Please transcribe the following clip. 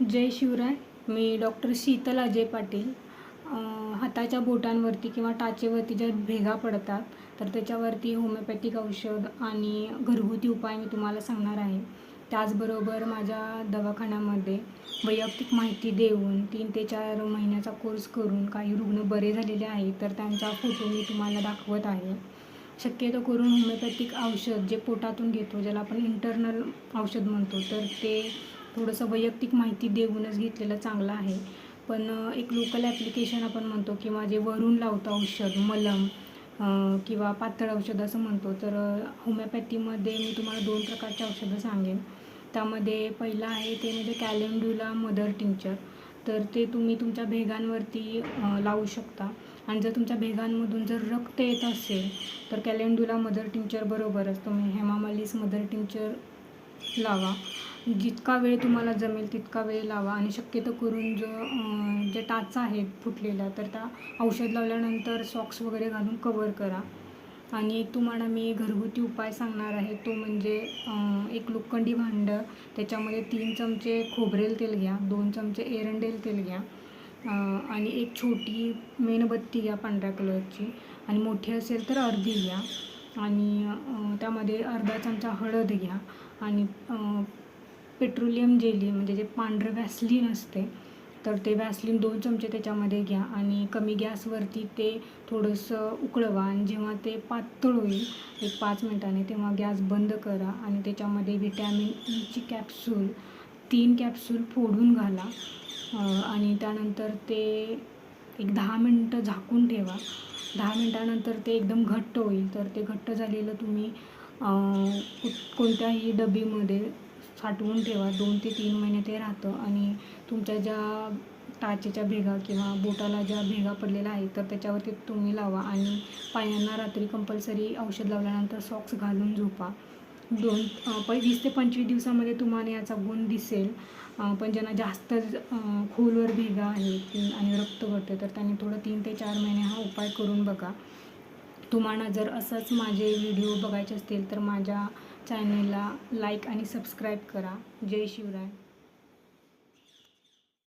जय शिवराय. मी डॉक्टर शीतल अजय पाटील. हाताच्या बोटांवरती किंवा टाचेवरती ज्या भेगा पडतात तर त्याच्यावरती होमिओपॅथिक औषध आणि घरगुती उपाय मी तुम्हाला सांगणार आहे. त्याचबरोबर माझ्या दवाखान्यामध्ये वैयक्तिक माहिती देऊन तीन ते चार महिन्याचा कोर्स करून काही रुग्ण बरे झालेले आहेत तर त्यांचा फोटो मी तुम्हाला दाखवत आहे. शक्यतो करून होमिओपॅथिक औषध जे पोटातून घेतो ज्याला आपण इंटरनल औषध म्हणतो तर ते थोडंसं वैयक्तिक माहिती देऊनच घेतलेलं चांगलं आहे. पण एक लोकल ॲप्लिकेशन आपण म्हणतो किंवा जे वरून लावतं औषध मलम किंवा पातळ औषध असं म्हणतो. तर होमिओपॅथीमध्ये मी तुम्हाला दोन प्रकारचे औषधं सांगेन. त्यामध्ये पहिलं आहे ते म्हणजे कॅलेंड्युला मदर टिंचर तर ते तुम्ही तुमच्या भेगांवरती लावू शकता. आणि जर तुमच्या भेगांमधून जर रक्त येत असेल तर कॅलेंडुला मदर टिंचर बरोबरच तुम्ही हेमामालिस मदर टिंचर लावा. जितका वेळ तुम्हाला जमेल तितका वेळ लावा आणि शक्यतो करून जो जे टाचा आहेत फुटलेल्या तर त्या औषध लावल्यानंतर सॉक्स वगैरे घालून कवर करा. आणि एक तुम्हाला मी घरगुती उपाय सांगणार आहे तो म्हणजे एक लोखंडी भांडं त्याच्यामध्ये तीन चमचे खोबरेल तेल घ्या दोन चमचे एरंडेल तेल घ्या आणि एक छोटी मेणबत्ती घ्या पांढऱ्या कलरची आणि मोठी असेल तर अर्धी घ्या आणि त्यामध्ये अर्धा चमचा हळद घ्या आणि पेट्रोलियम जेली म्हणजे जे पांढरं वॅसलिन असते तर ते वॅसलीन दोन चमचे त्याच्यामध्ये घ्या आणि कमी गॅसवरती ते थोडंसं उकळवा आणि जेव्हा ते पातळ होईल एक पाच मिनटाने तेव्हा गॅस बंद करा आणि त्याच्यामध्ये व्हिटॅमिन ईची कॅप्सूल तीन कॅप्सूल फोडून घाला. आणि त्यानंतर ते एक दहा मिनटं झाकून ठेवा. दहा मिनटानंतर ते एकदम घट्ट होईल तर ते घट्ट झालेलं तुम्ही कोणत्याही डबीमध्ये साठवून ठेवा. दोन ते तीन महिने ते राहतं. आणि तुमच्या ज्या टाचेच्या भेगा किंवा बोटाला ज्या भेगा पडलेल्या आहेत तर त्याच्यावरती तुम्ही लावा. आणि पायांना रात्री कंपल्सरी औषध लावल्यानंतर सॉक्स घालून झोपा. दोन प वीस ते पंचवीस दिवसामध्ये तुम्हाला याचा गुण दिसेल. पण ज्यांना जास्त खोलवर भेगा आहेत आणि रक्त गळते तर त्यांनी थोडं तीन ते चार महिने हा उपाय करून बघा. तुम्हाला जर असंच माझे व्हिडिओ बघायचे असतील तर माझ्या चॅनेलला लाईक आणि सबस्क्राईब करा. जय शिवराय.